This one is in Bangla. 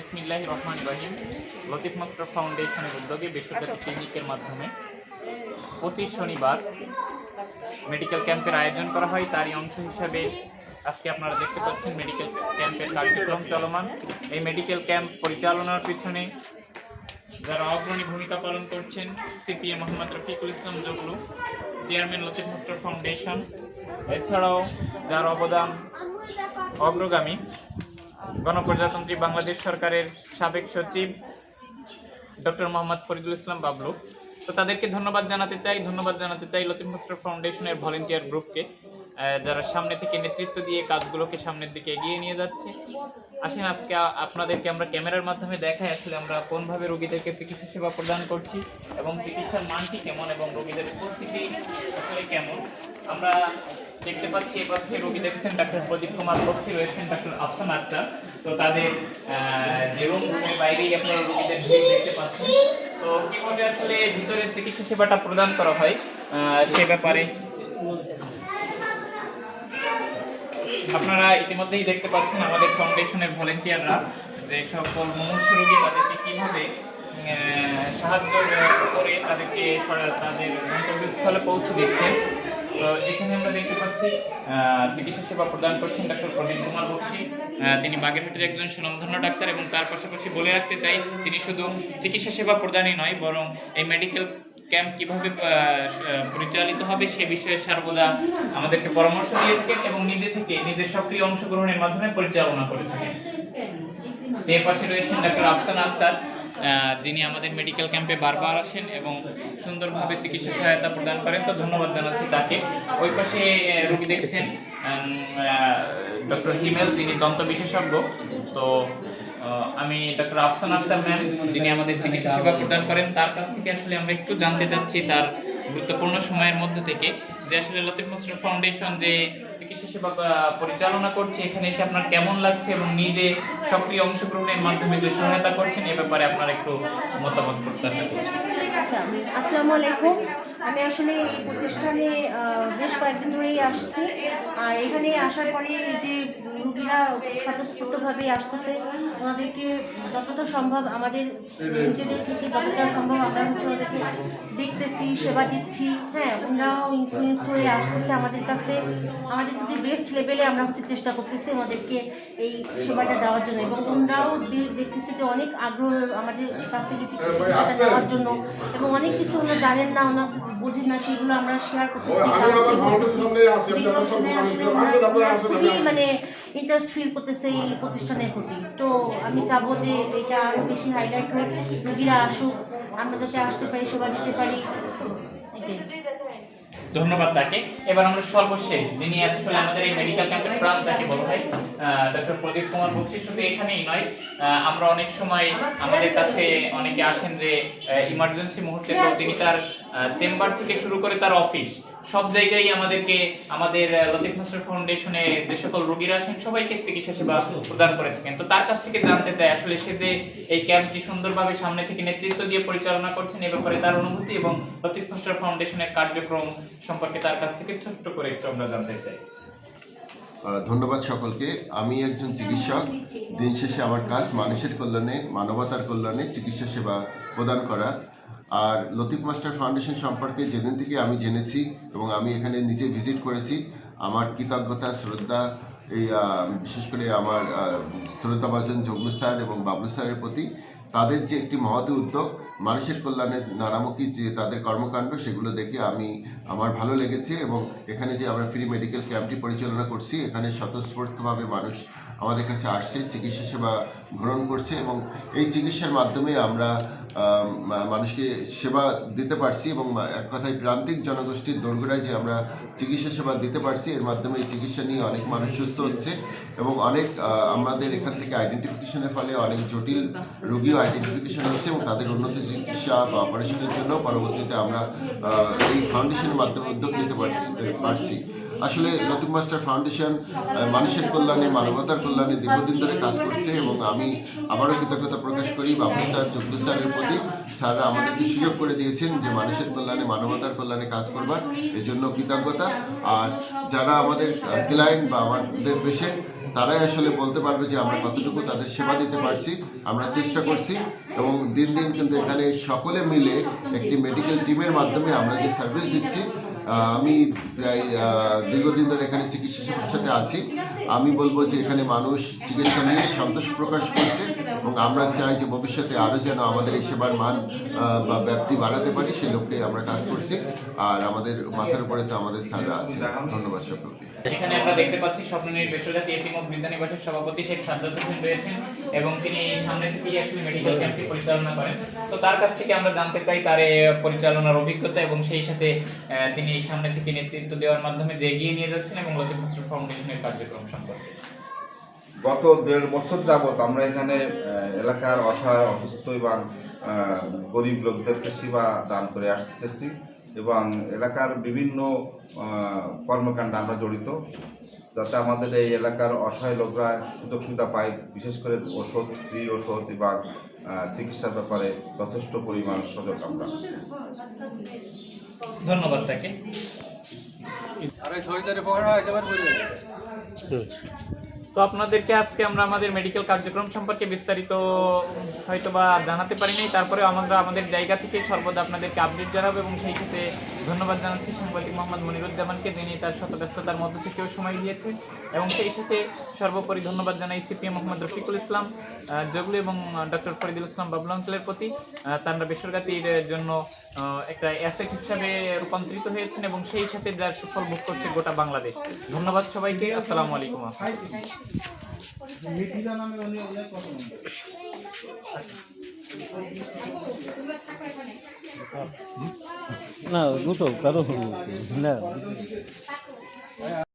রহিম লতিফ মাস্টার ফাউন্ডেশনের উদ্যোগে বেসরকারি ক্লিনিকের মাধ্যমে প্রতি শনিবার মেডিকেল ক্যাম্পের আয়োজন করা হয়। তারই অংশ হিসাবে আজকে আপনারা দেখতে পাচ্ছেন মেডিকেল ক্যাম্পের কার্যক্রম চলমান। এই মেডিকেল ক্যাম্প পরিচালনার পিছনে যারা অগ্রণী ভূমিকা পালন করছেন CPA Mohammad Rafiqul Islam Jaglu chairman Latif master foundation. এছাড়াও যার অবদান অগ্রগামী গণপ্রজাতন্ত্রী বাংলাদেশ সরকারের সাবেক সচিব ডক্টর মোহাম্মদ ফরিদুল ইসলাম বাবলু। তো তাদেরকে ধন্যবাদ জানাতে চাই, ধন্যবাদ জানাতে চাই লতিফ মাস্টার ফাউন্ডেশনের ভলেন্টিয়ার গ্রুপকে যারা সামনে থেকে নেতৃত্ব দিয়ে কাজগুলোকে সামনের দিকে এগিয়ে নিয়ে যাচ্ছে। আসেন আজকে আপনাদেরকে আমরা ক্যামেরার মাধ্যমে দেখাই আসলে আমরা কোনভাবে রোগীদেরকে চিকিৎসা সেবা প্রদান করছি এবং চিকিৎসার মানটি কেমন এবং রোগীদের উপস্থিতি আসলে কেমন। আমরা দেখতে পাচ্ছি এ পাশে রোগী দেখছেন ডাক্তার প্রদীপ কুমার বক্সি রয়েছেন ডাক্তার আফসান আক্তার। তো তাদের যে রুম রুমের বাইরেই আপনারা রোগীদের ভিড় দেখতে পাচ্ছেন। তো কীভাবে আসলে ভিতরে চিকিৎসা সেবাটা প্রদান করা হয় সে ব্যাপারে? আপনারা ইতিমধ্যেই দেখতে পাচ্ছেন আমাদের ফাউন্ডেশনের ভলেন্টিয়াররা যে সকল মুমূর্ষ রোগী তাদেরকে কীভাবে সাহায্য করে তাদেরকে তাদের গন্তব্যস্থলে পৌঁছে দিচ্ছেন। তো এখানে আমরা দেখতে পাচ্ছি চিকিৎসা সেবা প্রদান করছেন ডাক্তার প্রদীপ কুমার বক্সি। তিনি বাগেরহাটের একজন সুনামধন্য ডাক্তার এবং তার পাশাপাশি বলে রাখতে চাই, তিনি শুধু চিকিৎসা সেবা প্রদানই নয়, বরং এই মেডিকেল ক্যাম্প কীভাবে পরিচালিত হবে সে বিষয়ে সর্বদা আমাদেরকে পরামর্শ দিয়ে থাকেন এবং নিজে থেকে নিজের সক্রিয় অংশগ্রহণের মাধ্যমে পরিচালনা করে থাকেন। এর পাশে রয়েছেন ডাক্তার আফসান আক্তার। যিনি আমাদের মেডিকেল ক্যাম্পে বারবার আসেন এবং সুন্দরভাবে চিকিৎসা সহায়তা প্রদান করেন, তো ধন্যবাদ জানাচ্ছি তাকে। ওই পাশে রোগী দেখছেন ডক্টর হিমেল, তিনি দন্ত বিশেষজ্ঞ। তো আমি ডক্টর আফসান আক্তার ম্যাম যিনি আমাদের চিকিৎসা সেবা প্রদান করেন, তার কাছ থেকে আসলে আমরা একটু জানতে চাচ্ছি তার গুরুত্বপূর্ণ সময়ের মধ্যে থেকে যে আসলে লতিফ মাস্টার ফাউন্ডেশন যে সেবা পরিচালনা করছে, এখানে এসে আপনার কেমন লাগছে এবং নিজে সক্রিয় অংশগ্রহণের মাধ্যমে যে সহায়তা করছেন, এ ব্যাপারে আপনার একটু মতামত প্রত্যাশা করছি। আসসালামু আলাইকুম। আমি আসলে এই প্রতিষ্ঠানে বেশ কয়েকদিন ধরেই আসছি। আর এখানে আসার পরে যে রুগীরা স্বতঃস্ফূর্তভাবে আসতেছে ওনাদেরকে যতটা সম্ভব আমাদের নিজেদের থেকে যতটা সম্ভব আমরা হচ্ছে ওদেরকে দেখতেছি সেবা দিচ্ছি। হ্যাঁ ওনারাও ইনফ্লুয়েন্স হয়ে আসতেছে আমাদের কাছে। আমাদের থেকে বেস্ট লেভেলে আমরা হচ্ছে চেষ্টা করতেছি ওনাদেরকে এই সেবাটা দেওয়ার জন্য। এবং ওনারাও দেখতেছি যে অনেক আগ্রহ আমাদের কাছ থেকে চিকিৎসাটা নেওয়ার জন্য। এবং অনেক কিছু ওনারা জানেন না ওনারা বোঝেন না সেগুলো আমরা শেয়ার করতেছি। মানে ইন্টারেস্ট ফিল করতেছে এই প্রতিষ্ঠানের প্রতি। তো আমি চাবো যে এটা আরও বেশি হাইলাইট হোক রুগীরা আসুক আমরা যাতে আসতে পারি সেবা দিতে পারি। তো ধন্যবাদ তাকে। এবার আমরা সর্বশেষ যিনি আসলে আমাদের এই মেডিকেল ক্যাম্পের প্রাণ যাকে বলা হয় ডক্টর প্রদীপ কুমার বক্সি। শুধু এখানেই নয় আমরা অনেক সময় আমাদের কাছে অনেকে আসেন যে ইমার্জেন্সি মুহূর্তে তো তিনি তার চেম্বার থেকে শুরু করে তার অফিস সব জায়গায় আমাদেরকে আমাদের লতিক লতিফ মাস্টার ফাউন্ডেশনে যে সকল রোগীরা আসেন সবাইকে চিকিৎসা সেবা প্রদান করে থাকেন। তো তার কাছ থেকে জানতে চাই আসলে সে যে এই ক্যাম্পটি সুন্দরভাবে সামনে থেকে নেতৃত্ব দিয়ে পরিচালনা করছেন এ ব্যাপারে তার অনুভূতি এবং লতিফ মাস্টার ফাউন্ডেশনের কার্যক্রম সম্পর্কে তার কাছ থেকে ছোট্ট করে একটু আমরা জানতে চাই। ধন্যবাদ সকলকে। আমি একজন চিকিৎসক। দিন শেষে আমার কাজ মানুষের কল্যাণে, মানবতার কল্যাণে চিকিৎসা সেবা প্রদান করা। আর লতিফ মাস্টার ফাউন্ডেশন সম্পর্কে যেদিন থেকে আমি জেনেছি এবং আমি এখানে নিজে ভিজিট করেছি, আমার কৃতজ্ঞতা, শ্রদ্ধা, এই বিশেষ করে আমার শ্রদ্ধাভাজন জগলু স্যার এবং বাবলু স্যারের প্রতি তাদের যে একটি মহৎ উদ্যোগ, মানুষের কল্যাণে নানামুখী যে তাদের কর্মকাণ্ড, সেগুলো দেখে আমি, আমার ভালো লেগেছে এবং এখানে যে আমরা ফ্রি মেডিকেল ক্যাম্পটি পরিচালনা করছি, এখানে স্বতঃস্ফূর্তভাবে মানুষ আমাদের কাছে আসছে, চিকিৎসা সেবা গ্রহণ করছে এবং এই চিকিৎসার মাধ্যমে আমরা মানুষকে সেবা দিতে পারছি এবং এক কথায় প্রান্তিক জনগোষ্ঠীর দোরগোড়ায় যে আমরা চিকিৎসা সেবা দিতে পারছি, এর মাধ্যমে এই চিকিৎসা নিয়ে অনেক মানুষ সুস্থ হচ্ছে এবং অনেক আমাদের এখান থেকে আইডেন্টিফিকেশনের ফলে অনেক জটিল রোগীও আইডেন্টিফিকেশন হচ্ছে এবং তাদের উন্নত চিকিৎসা বা অপারেশনের জন্য পরবর্তীতে আমরা এই ফাউন্ডেশনের মাধ্যমে উদ্যোগ নিতে পারছি আসলে লতিফ মাস্টার ফাউন্ডেশন মানুষের কল্যাণে, মানবতার কল্যাণে দীর্ঘদিন ধরে কাজ করছে এবং আমি আবারও কৃতজ্ঞতা প্রকাশ করি বাবু স্যার জগলু স্যারের প্রতি। স্যাররা আমাদেরকে সুযোগ করে দিয়েছেন যে মানুষের কল্যাণে, মানবতার কল্যাণে কাজ করবার। এজন্য কৃতজ্ঞতা। আর যারা আমাদের ক্লায়েন্ট বা আমাদের পেশেন্ট তারাই আসলে বলতে পারবে যে আমরা কতটুকু তাদের সেবা দিতে পারছি, আমরা চেষ্টা করছি এবং দিন দিন কিন্তু এখানে সকলে মিলে একটি মেডিকেল টিমের মাধ্যমে আমরা যে সার্ভিস দিচ্ছি আমি প্রায় দীর্ঘদিন ধরে এখানে চিকিৎসা সাথে আছি। আমি বলব যে এখানে মানুষ চিকিৎসা নিয়ে সন্তোষ প্রকাশ করছে। এবং আমরা চাই যে ভবিষ্যতে আরও যেন আমাদের এই সেবার মান বা ব্যাপ্তি বাড়াতে পারি, সেই লক্ষ্যে আমরা কাজ করছি। আর আমাদের মাথার উপরে তো আমাদের স্যাররা আছে ধন্যবাদ সকলকে। এখানে আমরা দেখতে পাচ্ছি স্বপ্ননীর বেসরকারি এতিম ও বৃদ্ধা নিবাসের সভাপতি শেখ সাজ্জাদ হোসেন রয়েছেন এবং তিনি সামনে থেকেই আসলে মেডিকেল ক্যাম্পটি পরিচালনা করেন। তো তার কাছ থেকে আমরা জানতে চাই তার পরিচালনার অভিজ্ঞতা এবং সেই সাথে তিনি সামনে থেকে নেতৃত্ব দেওয়ার মাধ্যমে যে এগিয়ে নিয়ে যাচ্ছেন এবং লতিফ মাস্টার ফাউন্ডেশনের কার্যক্রম সম্পর্কে। গত দেড় বছর যাবৎ আমরা এখানে এলাকার অসহায় অসুস্থ এবং গরিব লোকদেরকে সেবা দান করে আসতেছি এবং এলাকার বিভিন্ন কর্মকাণ্ডে আমরা জড়িত যাতে আমাদের এই এলাকার অসহায় লোকরা সুযোগ সুবিধা পায় বিশেষ করে ওষুধ ফ্রি ওষুধ এবং চিকিৎসার ব্যাপারে যথেষ্ট পরিমাণ সজাগ আমরা। ধন্যবাদ তাকে। আর পকানো হয় একেবারে তো আপনাদেরকে আজকে আমরা আমাদের মেডিকেল কার্যক্রম সম্পর্কে বিস্তারিত হয়তো বা জানাতে পারিনি তারপরে আমরা আমাদের জায়গা থেকে সর্বদা আপনাদেরকে আপডেট জানাব এবং সেই ক্ষেত্রে ধন্যবাদ জানাচ্ছি সাংবাদিক মোহাম্মদ মনিরুজ্জামানকে, যিনি তার শত ব্যস্ততার মধ্য থেকেও সময় দিয়েছে এবং সেই সাথে সর্বোপরি ধন্যবাদ জানাই সিপিএম মোহাম্মদ রফিকুল ইসলাম জগলু এবং ডক্টর ফরিদুল ইসলাম বাবলু আঙ্কেলের প্রতি তারা বেসরকারির জন্য একটা অ্যাসেট হিসাবে রূপান্তরিত হয়েছেন এবং সেই সাথে যার সুফল ভোগ করছে গোটা বাংলাদেশ। ধন্যবাদ সবাইকে, আসসালামু আলাইকুম। না, দুটো কারও না।